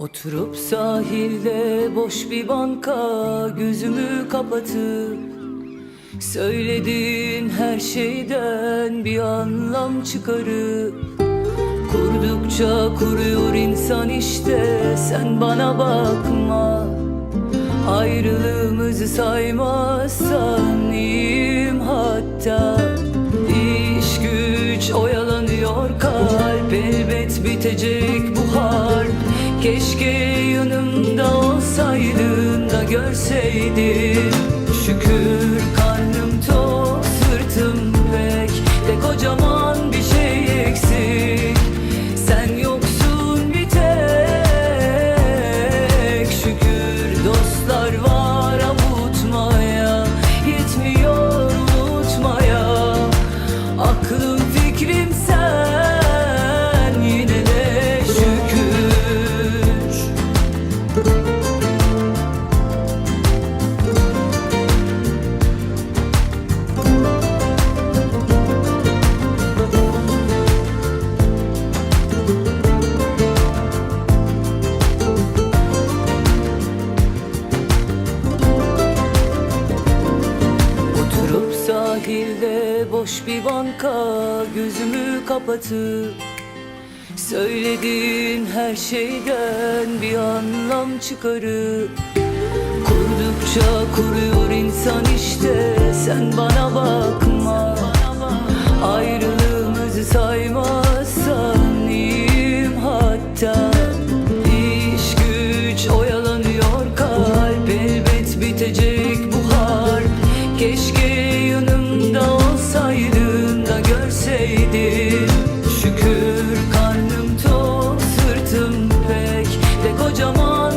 Oturup sahilde boş bir banka gözümü kapatıp Söylediğin her şeyden bir anlam çıkarıp Kurdukça kuruyor insan işte sen bana bakma. Ayrılığımızı saymazsan iyiyim hatta. İş güç oyalanıyor kalp elbet bitecek bu harp Keşke yanımda olsaydın da görseydin Şükür Boş bir banka gözümü kapatıp Söylediğin her şeyden bir anlam çıkarıp Kurdukça kuruyor insan işte. Sen bana bakma Ayrılığımızı saymazsan iyiyim hatta. İş güç oyalanıyor kalp elbet bitecek. 折磨